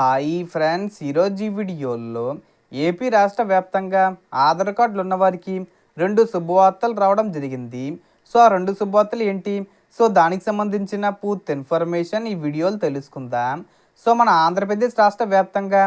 Hi friends ఈరోజు ఈ వీడియోలో ఏపీ రాష్ట్ర వ్యాప్తంగా ఆధార్ కార్డులు ఉన్నవారికి రెండు శుభవార్తలు రావడం జరిగింది. సో ఆ రెండు శుభవార్తలు ఏంటి? సో దానికి సంబంధించిన పూర్తి ఇన్ఫర్మేషన్ ఈ వీడియోలో తెలుసుకుందాం. సో మన ఆంధ్రప్రదేశ్ రాష్ట్ర వ్యాప్తంగా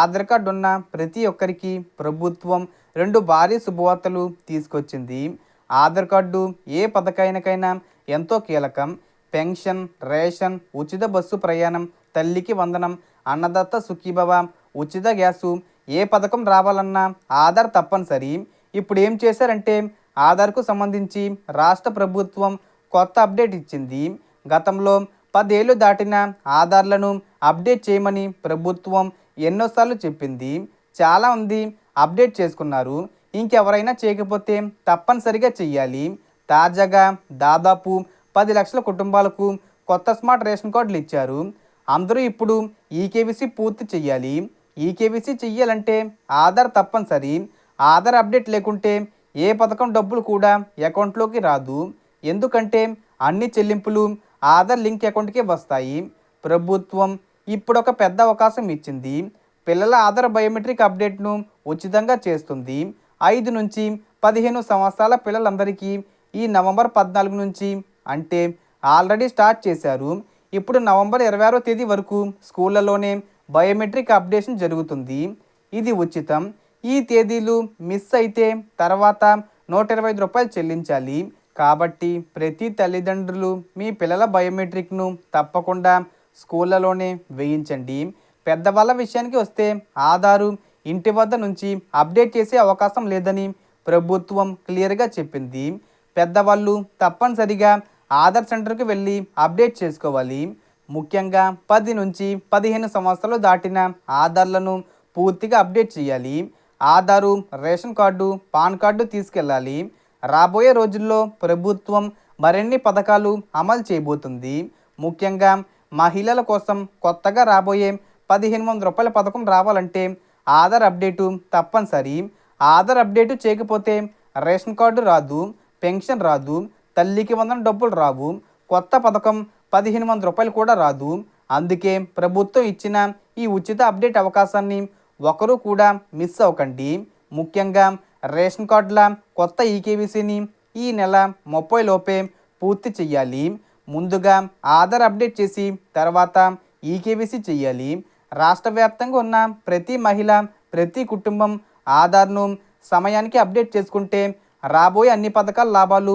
ఆధార్ కార్డు ఉన్న ప్రతి ఒక్కరికి ప్రభుత్వం రెండు భారీ శుభవార్తలు తీసుకొచ్చింది. ఆధార్ కార్డు ఏ పథకానికైనా ఎంతో కీలకం. పెన్షన్ రేషన్ ఉచిత బస్సు ప్రయాణం తల్లికి వందనం అన్నదత్త సుఖీభవ ఉచిత గ్యాసు ఏ పథకం రావాలన్నా ఆధార్ తప్పనిసరి. ఇప్పుడు ఏం చేశారంటే ఆధార్కు సంబంధించి రాష్ట్ర ప్రభుత్వం కొత్త అప్డేట్ ఇచ్చింది. గతంలో పదేళ్ళు దాటిన ఆధార్లను అప్డేట్ చేయమని ప్రభుత్వం ఎన్నోసార్లు చెప్పింది. చాలామంది అప్డేట్ చేసుకున్నారు. ఇంకెవరైనా చేయకపోతే తప్పనిసరిగా చెయ్యాలి. తాజాగా దాదాపు పది లక్షల కుటుంబాలకు కొత్త స్మార్ట్ రేషన్ కార్డులు ఇచ్చారు. అందరూ ఇప్పుడు ఈకేవీసీ పూర్తి చెయ్యాలి. ఈకేవీసీ చెయ్యాలంటే ఆధార్ తప్పనిసరి. ఆధార్ అప్డేట్ లేకుంటే ఏ పథకం డబ్బులు కూడా అకౌంట్లోకి రాదు. ఎందుకంటే అన్ని చెల్లింపులు ఆధార్ లింక్ అకౌంట్కే వస్తాయి. ప్రభుత్వం ఇప్పుడు ఒక పెద్ద అవకాశం ఇచ్చింది. పిల్లల ఆధార్ బయోమెట్రిక్ అప్డేట్ను ఉచితంగా చేస్తుంది. ఐదు నుంచి పదిహేను సంవత్సరాల పిల్లలందరికీ ఈ నవంబర్ పద్నాలుగు నుంచి అంటే ఆల్రెడీ స్టార్ట్ చేశారు. ఇప్పుడు నవంబర్ ఇరవై ఆరో తేదీ వరకు స్కూళ్ళలోనే బయోమెట్రిక్ అప్డేషన్ జరుగుతుంది. ఇది ఉచితం. ఈ తేదీలు మిస్ అయితే తర్వాత నూట ఇరవై ఐదు రూపాయలు చెల్లించాలి. కాబట్టి ప్రతి తల్లిదండ్రులు మీ పిల్లల బయోమెట్రిక్ను తప్పకుండా స్కూళ్ళలోనే వేయించండి. పెద్దవాళ్ళ విషయానికి వస్తే ఆధారు ఇంటి వద్ద నుంచి అప్డేట్ చేసే అవకాశం లేదని ప్రభుత్వం క్లియర్గా చెప్పింది. పెద్దవాళ్ళు తప్పనిసరిగా ఆధార్ సెంటర్కి వెళ్ళి అప్డేట్ చేసుకోవాలి. ముఖ్యంగా పది నుంచి పదిహేను సంవత్సరాలు దాటిన ఆధార్లను పూర్తిగా అప్డేట్ చేయాలి. Aadhaar ration card PAN card తీసుకెళ్ళాలి. రాబోయే రోజుల్లో ప్రభుత్వం మరిన్ని పథకాలు అమలు చేయబోతుంది. ముఖ్యంగా మహిళల కోసం కొత్తగా రాబోయే పదిహేను వందల రూపాయల పథకం రావాలంటే ఆధార్ అప్డేటు తప్పనిసరి. ఆధార్ అప్డేటు చేయకపోతే రేషన్ కార్డు రాదు పెన్షన్ రాదు తల్లికి వందన డబ్బులు రావు. కొత్త పథకం పదిహేను వందల రూపాయలు కూడా రాదు. అందుకే ప్రభుత్వం ఇచ్చిన ఈ ఉచిత అప్డేట్ అవకాశాన్ని ఒకరు కూడా మిస్ అవ్వకండి. ముఖ్యంగా రేషన్ కార్డుల కొత్త ఈకేబీసీని ఈ నెల ముప్పై లోపే పూర్తి చేయాలి. ముందుగా ఆధార్ అప్డేట్ చేసి తర్వాత ఈకేబీసీ చేయాలి. రాష్ట్ర వ్యాప్తంగా ఉన్న ప్రతి మహిళ ప్రతి కుటుంబం ఆధార్ను సమయానికి అప్డేట్ చేసుకుంటే రాబోయే అన్ని పథకాల లాభాలు